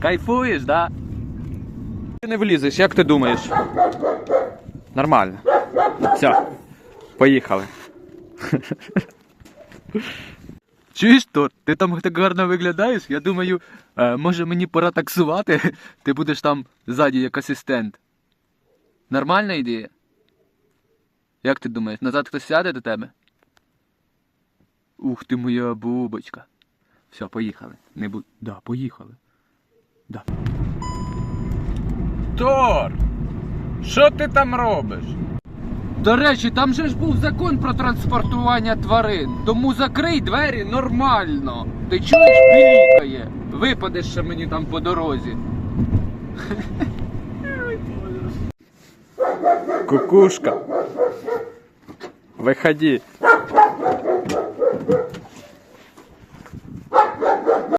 Кайфуєш, да? Ти не влізеш, як ти думаєш? Нормально. Все, поїхали. Чуєш то? Ти там так гарно виглядаєш? Я думаю, е, може мені пора таксувати, ти будеш там ззаді як асистент. Нормальна ідея? Як ти думаєш, назад хтось сяде до тебе? Ух ти моя бубочка. Все, поїхали. Не бу... Да, поїхали. Тор! Що ти там робиш? До речі, там же ж був закон про транспортування тварин. Тому закрий двері нормально. Ти чуєш, пілікає. Випадеш ще мені там по дорозі. Кукушка. Виходи.